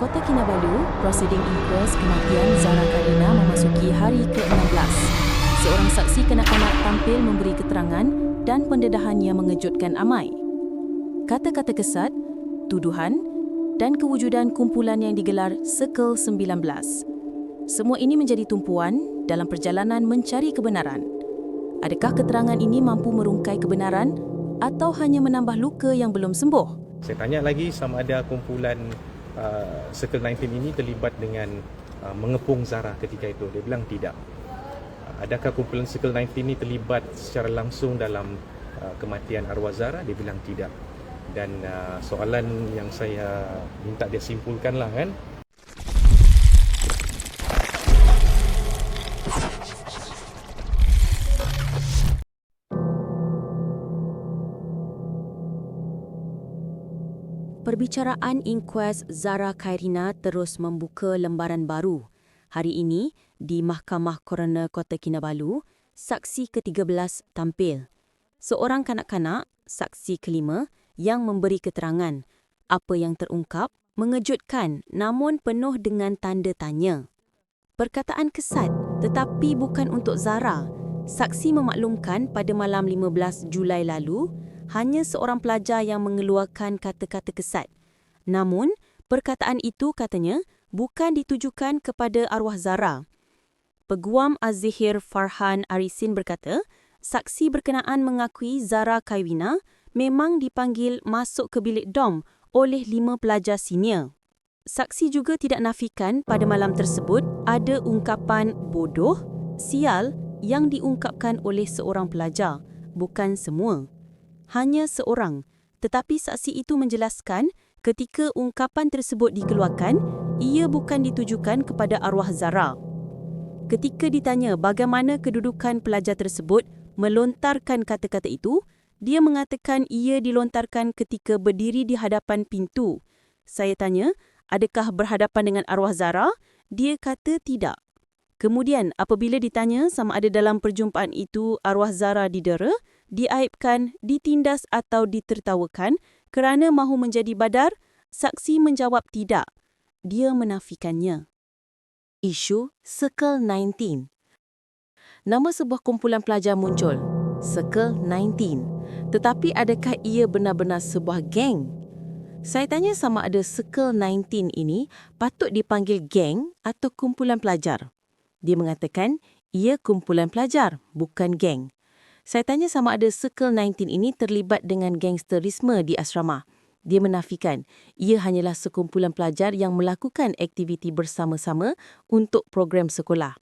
Kota Kinabalu, prosiding inquest kematian Zara Karina memasuki hari ke-16. Seorang saksi kanak-kanak tampil memberi keterangan dan pendedahannya mengejutkan amai. Kata-kata kesat, tuduhan dan kewujudan kumpulan yang digelar Circle 19. Semua ini menjadi tumpuan dalam perjalanan mencari kebenaran. Adakah keterangan ini mampu merungkai kebenaran atau hanya menambah luka yang belum sembuh? Saya tanya lagi sama ada kumpulan uh, Circle 19 ini terlibat dengan uh, mengepung Zara ketika itu. Dia bilang tidak. Uh, adakah kumpulan Circle 19 ini terlibat secara langsung dalam uh, kematian arwah Zara? Dia bilang tidak. Dan uh, soalan yang saya minta dia simpulkanlah kan, Perbicaraan inkuas Zara Khairina terus membuka lembaran baru. Hari ini, di Mahkamah Coroner Kota Kinabalu, saksi ke-13 tampil. Seorang kanak-kanak, saksi kelima, yang memberi keterangan. Apa yang terungkap mengejutkan namun penuh dengan tanda tanya. Perkataan kesat tetapi bukan untuk Zara. Saksi memaklumkan pada malam 15 Julai lalu, hanya seorang pelajar yang mengeluarkan kata-kata kesat. Namun, perkataan itu katanya bukan ditujukan kepada arwah Zara. Peguam Az-Zihir Farhan Arisin berkata, saksi berkenaan mengakui Zara Kaiwina memang dipanggil masuk ke bilik dom oleh lima pelajar senior. Saksi juga tidak nafikan pada malam tersebut ada ungkapan bodoh, sial yang diungkapkan oleh seorang pelajar, bukan semua hanya seorang. Tetapi saksi itu menjelaskan ketika ungkapan tersebut dikeluarkan, ia bukan ditujukan kepada arwah Zara. Ketika ditanya bagaimana kedudukan pelajar tersebut melontarkan kata-kata itu, dia mengatakan ia dilontarkan ketika berdiri di hadapan pintu. Saya tanya, adakah berhadapan dengan arwah Zara? Dia kata tidak. Kemudian, apabila ditanya sama ada dalam perjumpaan itu arwah Zara didera, diaibkan, ditindas atau ditertawakan kerana mahu menjadi badar, saksi menjawab tidak. Dia menafikannya. Isu Circle 19 Nama sebuah kumpulan pelajar muncul, Circle 19. Tetapi adakah ia benar-benar sebuah geng? Saya tanya sama ada Circle 19 ini patut dipanggil geng atau kumpulan pelajar. Dia mengatakan ia kumpulan pelajar, bukan geng. Saya tanya sama ada Circle 19 ini terlibat dengan gangsterisme di asrama. Dia menafikan ia hanyalah sekumpulan pelajar yang melakukan aktiviti bersama-sama untuk program sekolah.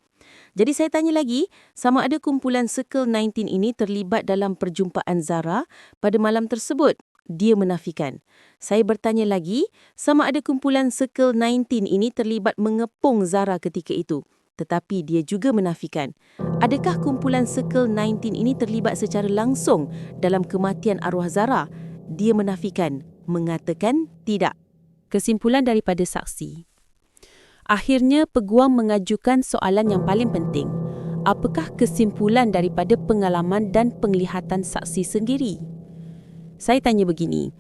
Jadi saya tanya lagi, sama ada kumpulan Circle 19 ini terlibat dalam perjumpaan Zara pada malam tersebut? Dia menafikan. Saya bertanya lagi, sama ada kumpulan Circle 19 ini terlibat mengepung Zara ketika itu? Tetapi dia juga menafikan. Adakah kumpulan Circle 19 ini terlibat secara langsung dalam kematian arwah Zara? Dia menafikan, mengatakan tidak. Kesimpulan daripada saksi. Akhirnya peguam mengajukan soalan yang paling penting. Apakah kesimpulan daripada pengalaman dan penglihatan saksi sendiri? Saya tanya begini.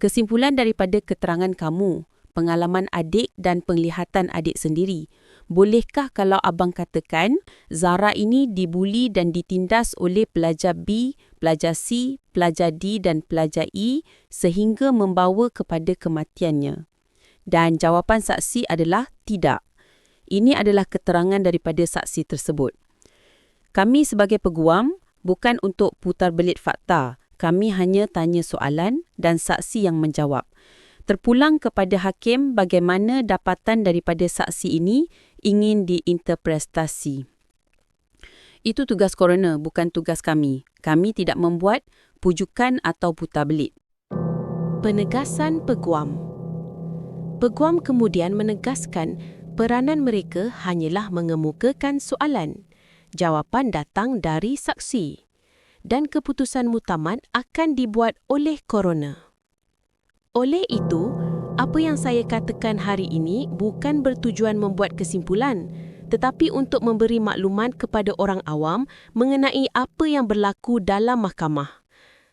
Kesimpulan daripada keterangan kamu, pengalaman adik dan penglihatan adik sendiri, bolehkah kalau abang katakan Zara ini dibuli dan ditindas oleh pelajar B, pelajar C, pelajar D dan pelajar E sehingga membawa kepada kematiannya? Dan jawapan saksi adalah tidak. Ini adalah keterangan daripada saksi tersebut. Kami sebagai peguam bukan untuk putar belit fakta. Kami hanya tanya soalan dan saksi yang menjawab terpulang kepada hakim bagaimana dapatan daripada saksi ini ingin diinterpretasi. Itu tugas coroner, bukan tugas kami. Kami tidak membuat pujukan atau putar belit. Penegasan peguam Peguam kemudian menegaskan peranan mereka hanyalah mengemukakan soalan. Jawapan datang dari saksi. Dan keputusan mutamat akan dibuat oleh coroner. Oleh itu, apa yang saya katakan hari ini bukan bertujuan membuat kesimpulan, tetapi untuk memberi maklumat kepada orang awam mengenai apa yang berlaku dalam mahkamah.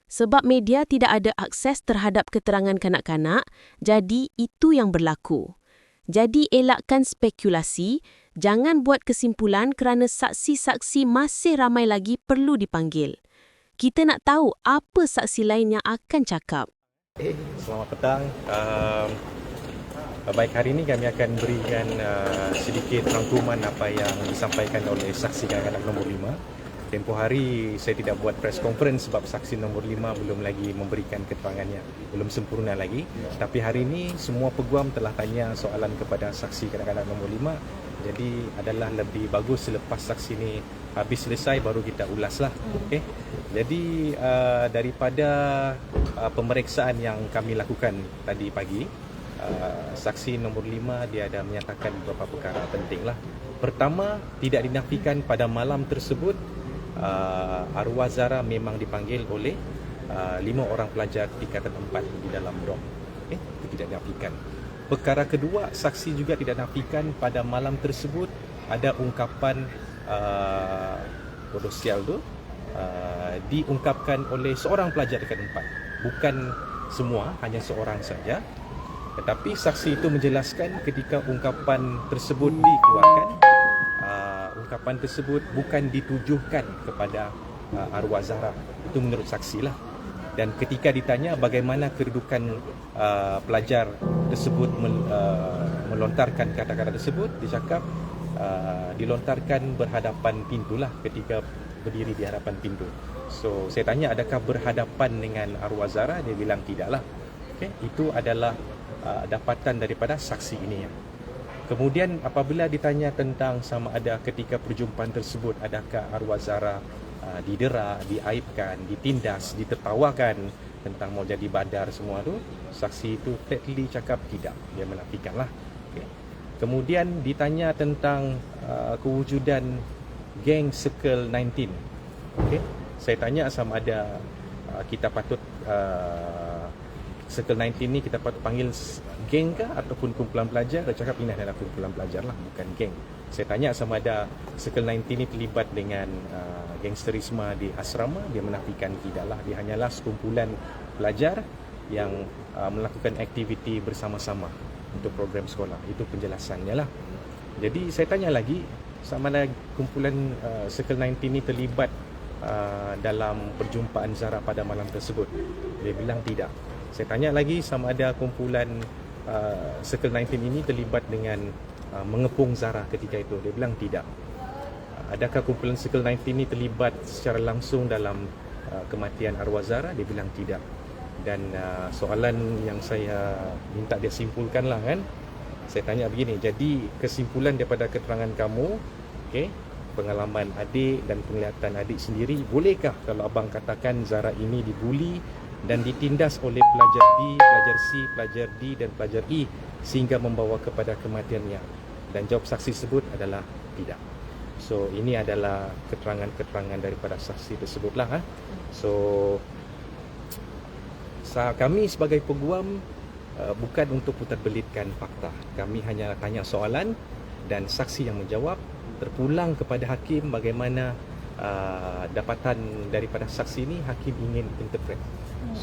Sebab media tidak ada akses terhadap keterangan kanak-kanak, jadi itu yang berlaku. Jadi elakkan spekulasi, jangan buat kesimpulan kerana saksi-saksi masih ramai lagi perlu dipanggil. Kita nak tahu apa saksi lain yang akan cakap. Selamat petang. Um, baik, hari ini kami akan berikan uh, sedikit rangkuman apa yang disampaikan oleh saksi kanak-kanak nombor 5. Tempoh hari saya tidak buat press conference sebab saksi nombor 5 belum lagi memberikan keterangannya. Belum sempurna lagi. Tapi hari ini semua peguam telah tanya soalan kepada saksi kanak-kanak nombor 5. Jadi adalah lebih bagus selepas saksi ini habis selesai baru kita ulaslah. Okey. Jadi uh, daripada uh, pemeriksaan yang kami lakukan tadi pagi, uh, saksi nombor 5 dia ada menyatakan beberapa perkara pentinglah. Pertama, tidak dinafikan pada malam tersebut uh, arwah Zara memang dipanggil oleh uh, lima orang pelajar tingkatan empat di dalam dom. Eh, itu tidak dinafikan. Perkara kedua, saksi juga tidak nafikan pada malam tersebut ada ungkapan uh, bodoh sial tu uh, diungkapkan oleh seorang pelajar tingkatan empat. Bukan semua, hanya seorang saja. Tetapi saksi itu menjelaskan ketika ungkapan tersebut dikeluarkan, ungkapan tersebut bukan ditujukan kepada uh, arwah Zahra. Itu menurut saksi lah. Dan ketika ditanya bagaimana kedudukan uh, pelajar tersebut mel, uh, melontarkan kata-kata tersebut, dia cakap uh, dilontarkan berhadapan pintu lah ketika berdiri di hadapan pintu. So saya tanya adakah berhadapan dengan arwah Zahra? Dia bilang tidaklah. Okay? Itu adalah uh, dapatan daripada saksi ini. Kemudian apabila ditanya tentang sama ada ketika perjumpaan tersebut adakah arwah Zara uh, didera, diaibkan, ditindas, ditertawakan tentang mau jadi badar semua tu, saksi itu flatly cakap tidak, dia menafikanlah. Okay. Kemudian ditanya tentang uh, kewujudan geng Circle 19. Okay. Saya tanya sama ada uh, kita patut uh, Circle 19 ni kita patut panggil geng ke ataupun kumpulan pelajar? Dia cakap ini adalah kumpulan pelajar lah bukan geng. Saya tanya sama ada Circle 90 ini terlibat dengan uh, gangsterisme di asrama dia menafikan tidaklah dia hanyalah sekumpulan pelajar yang uh, melakukan aktiviti bersama-sama untuk program sekolah. Itu penjelasannya lah. Jadi saya tanya lagi sama ada kumpulan uh, Circle 90 ini terlibat uh, dalam perjumpaan Zara pada malam tersebut? Dia bilang tidak saya tanya lagi sama ada kumpulan uh, Circle 19 ini terlibat dengan uh, mengepung Zara ketika itu. Dia bilang tidak. Uh, adakah kumpulan Circle 19 ini terlibat secara langsung dalam uh, kematian arwah Zara? Dia bilang tidak. Dan uh, soalan yang saya minta dia simpulkan lah kan. Saya tanya begini, jadi kesimpulan daripada keterangan kamu, okay, pengalaman adik dan penglihatan adik sendiri, bolehkah kalau abang katakan Zara ini dibuli dan ditindas oleh pelajar B, pelajar C, pelajar D dan pelajar E sehingga membawa kepada kematiannya. Dan jawab saksi tersebut adalah tidak. So ini adalah keterangan-keterangan daripada saksi tersebutlah. Ha? So kami sebagai peguam uh, bukan untuk putar belitkan fakta. Kami hanya tanya soalan dan saksi yang menjawab terpulang kepada hakim bagaimana uh, dapatan daripada saksi ini hakim ingin interpret.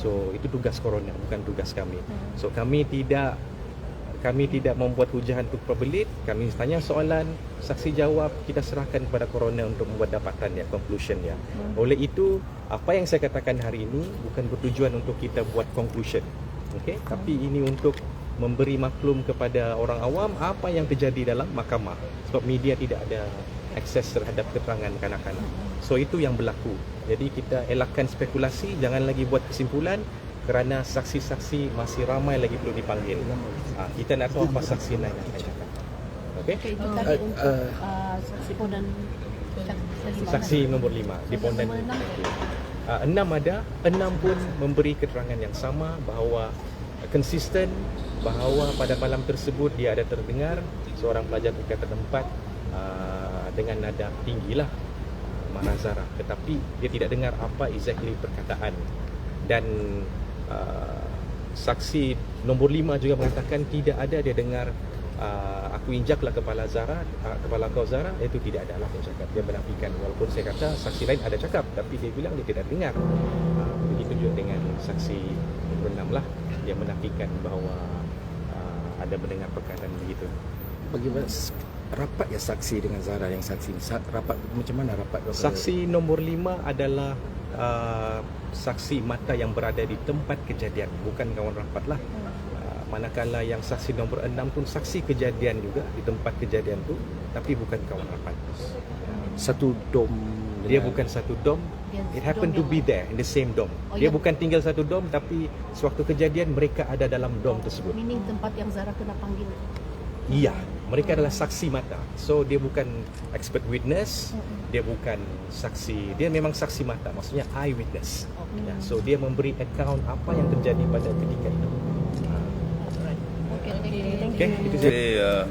So itu tugas coroner bukan tugas kami. Hmm. So kami tidak kami tidak membuat hujahan untuk perbelit, kami tanya soalan, saksi jawab, kita serahkan kepada coroner untuk membuat dapatan ya, conclusion ya. Oleh itu, apa yang saya katakan hari ini bukan bertujuan untuk kita buat conclusion. Okey, hmm. tapi ini untuk memberi maklum kepada orang awam apa yang terjadi dalam mahkamah. Sebab media tidak ada akses terhadap keterangan kanak-kanak. So itu yang berlaku. Jadi kita elakkan spekulasi, jangan lagi buat kesimpulan kerana saksi-saksi masih ramai lagi perlu dipanggil. Ha, kita nak tahu apa saksi lain yang akan cakap. Okey? Okay, itu tadi uh, untuk uh, uh, saksi pondan saksi nombor lima di pondan. Uh, enam ada, enam pun memberi keterangan yang sama bahawa konsisten bahawa pada malam tersebut dia ada terdengar seorang pelajar tingkatan tempat uh, dengan nada tinggi lah Manazara tetapi dia tidak dengar apa exactly perkataan. Dan uh, saksi nombor lima juga mengatakan tidak ada dia dengar uh, aku injaklah kepala Zara uh, kepala kau Zara itu tidak ada lah dia cakap. Dia menafikan. Walaupun saya kata saksi lain ada cakap tapi dia bilang dia tidak dengar. Uh, begitu juga dengan saksi nombor enam lah. Dia menafikan bahawa uh, ada mendengar perkataan begitu. Bagaimana rapat ya saksi dengan Zara yang saksi ni? Sa- Rapat macam mana rapat? Saksi nombor lima adalah uh, saksi mata yang berada di tempat kejadian, bukan kawan rapat lah. Uh, manakala yang saksi nombor enam pun saksi kejadian juga di tempat kejadian tu, tapi bukan kawan rapat. satu dom. Dia dengan- bukan satu dom. It happened to be there in the same dom. Oh, Dia yang- bukan tinggal satu dom, tapi sewaktu kejadian mereka ada dalam dom tersebut. Meaning tempat yang Zara kena panggil. Iya, mereka adalah saksi mata. So dia bukan expert witness, dia bukan saksi, dia memang saksi mata, maksudnya eyewitness. Okay. Ya, so dia memberi account apa yang terjadi pada ketika itu. Alright. Okay, thank you. Okay, itu saja. Today, uh,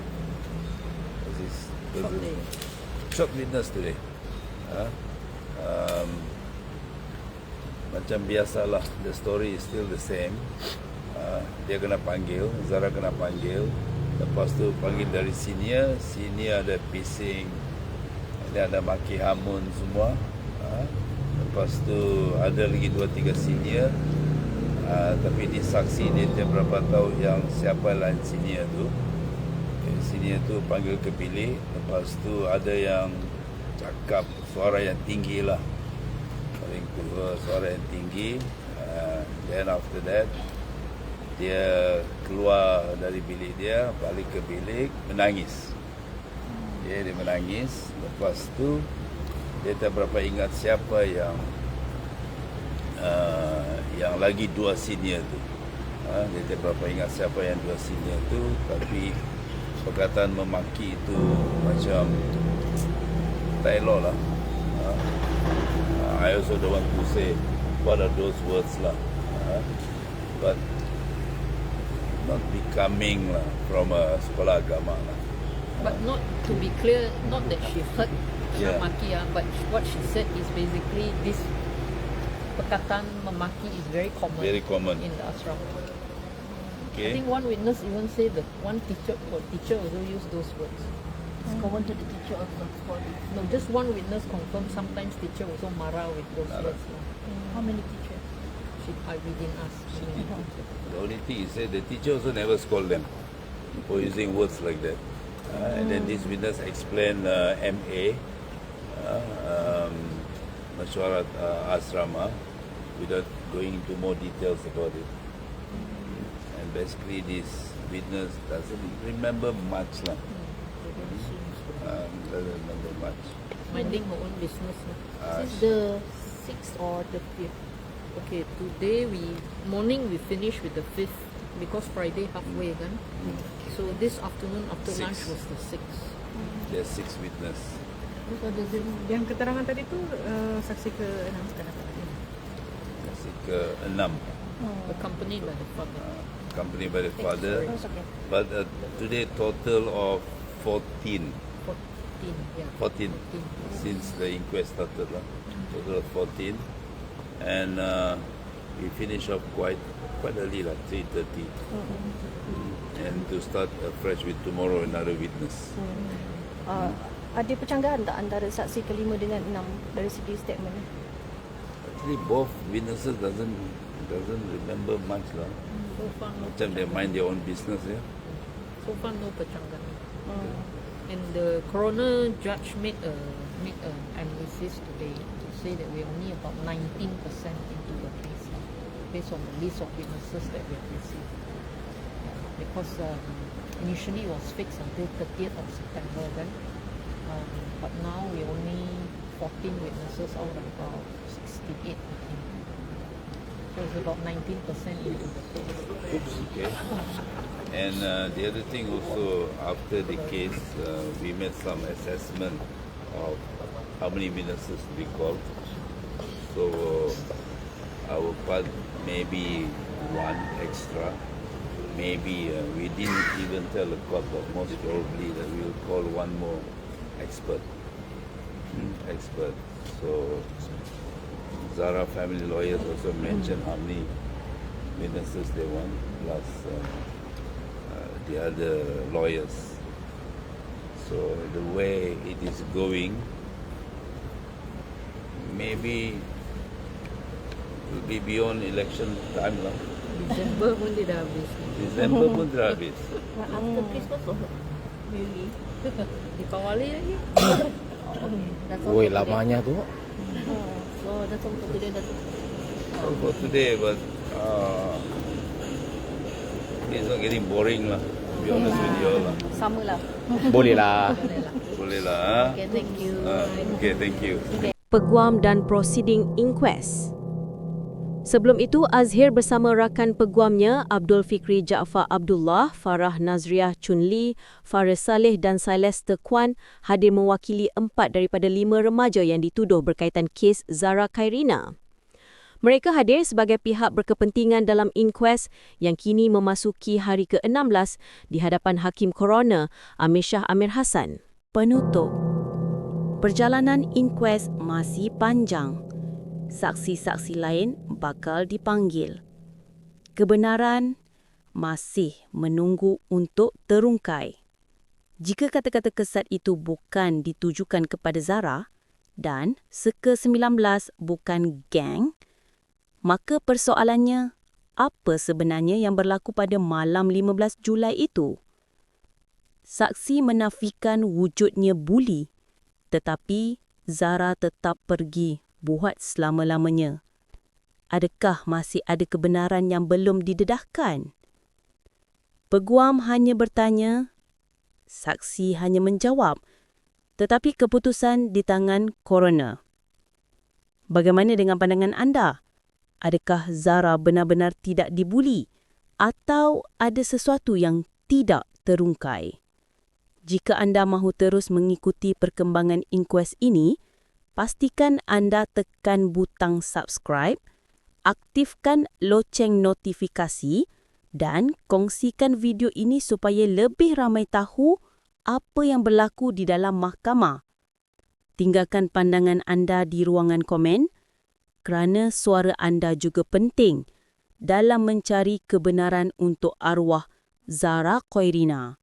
this, was this short witness today. Uh, um, macam biasalah, the story is still the same. Uh, dia kena panggil, Zara kena panggil. Lepas tu panggil dari senior, senior ada pising, dia ada maki hamun semua. Uh, lepas tu ada lagi dua tiga senior. Uh, tapi di saksi dia tak berapa tahu yang siapa lain senior tu. Eh, Senior tu panggil ke bilik, lepas tu ada yang cakap suara yang tinggi lah. Paling suara yang tinggi. Uh, then after that, dia keluar dari bilik dia, balik ke bilik, menangis. Dia, dia menangis, lepas tu dia tak berapa ingat siapa yang uh, yang lagi dua senior tu. Uh, dia tak berapa ingat siapa yang dua senior tu, tapi perkataan memaki itu macam tak elok lah. Uh, I also don't want to say what are those words lah. Uh, but not becoming lah from a sekolah agama lah. But not to be clear, not that she hurt Yeah. memaki ah, but what she said is basically this perkataan memaki is very common, Very common. in the ashram. I think one witness even say that one teacher or teacher also use those words. It's common to the teacher of the body. No, just one witness confirmed sometimes teacher also marah with those Marah. words. lah. How many teachers? She, I we didn't ask. how many teachers. The only thing is that the teacher also never scold them for using words like that. Uh, and then this witness explained uh, MA, uh, um, Mashwarat uh, Asrama, without going into more details about it. And basically, this witness doesn't remember much. Lah. Um, doesn't remember much. Minding her own business. Uh, This is the sixth or the fifth. Okay, today we morning we finish with the fifth because Friday halfway kan. So this afternoon after Six. lunch was the sixth. There's six witness. So does it Yang keterangan tadi tu uh, saksi ke enam sekarang. Kasi ke enam. accompanied by the father. Uh, company by the father. Oh, it's okay. But uh, today total of 14, 14, yeah. 14 since the inquest started. Lah. Total of 14. And uh, we finish up quite quite early, like 3.30. And to start afresh with tomorrow another witness. Uh, ada percanggahan tak antara saksi kelima dengan enam dari segi statement? Actually both witnesses doesn't doesn't remember much lah. So far no Macam they mind their own business ya. So far no pecanggan. And the coroner judge made a made an analysis today to say that we're only about 19% into the case based on the list of witnesses that we have received. Because um, initially it was fixed until 30th of September then. Um, but now we're only 14 witnesses out of about 68 I think. So it's about 19% into the case. Oops, okay. And uh, the other thing also, after the case, uh, we made some assessment of how many witnesses be called. So uh, our part maybe one extra. Maybe uh, we didn't even tell the court, but most probably that we will call one more expert. Hmm, expert. So Zara family lawyers also mentioned how many witnesses they want, plus uh, uh, the other lawyers. So the way it is going, maybe it will be beyond election time. lah. December pun dia dah habis. Desember pun dah habis. After Christmas or really? Dipawali lagi. That's all Woi, lamanya tu. So that's all for today. That's All for today, but uh, it's not getting boring lah. To be honest with you all lah. Sama lah. Boleh lah. Boleh lah. ah. okay. Thank you. Ah, okay, thank you. Peguam dan prosiding inquest. Sebelum itu, Azhir bersama rakan peguamnya Abdul Fikri Jaafar Abdullah, Farah Nazriah Chunli, Faris Saleh dan Celeste Kwan hadir mewakili empat daripada lima remaja yang dituduh berkaitan kes Zara Khairina. Mereka hadir sebagai pihak berkepentingan dalam inquest yang kini memasuki hari ke-16 di hadapan Hakim Coroner Amir Shah Amir Hassan. Penutup. Perjalanan inquest masih panjang. Saksi-saksi lain bakal dipanggil. Kebenaran masih menunggu untuk terungkai. Jika kata-kata kesat itu bukan ditujukan kepada Zara dan Seka-19 bukan geng, maka persoalannya apa sebenarnya yang berlaku pada malam 15 Julai itu? Saksi menafikan wujudnya buli, tetapi Zara tetap pergi buat selama-lamanya. Adakah masih ada kebenaran yang belum didedahkan? Peguam hanya bertanya, saksi hanya menjawab, tetapi keputusan di tangan coroner. Bagaimana dengan pandangan anda? Adakah Zara benar-benar tidak dibuli atau ada sesuatu yang tidak terungkai? Jika anda mahu terus mengikuti perkembangan inquest ini, pastikan anda tekan butang subscribe, aktifkan loceng notifikasi dan kongsikan video ini supaya lebih ramai tahu apa yang berlaku di dalam mahkamah. Tinggalkan pandangan anda di ruangan komen kerana suara anda juga penting dalam mencari kebenaran untuk arwah Zara Khairina.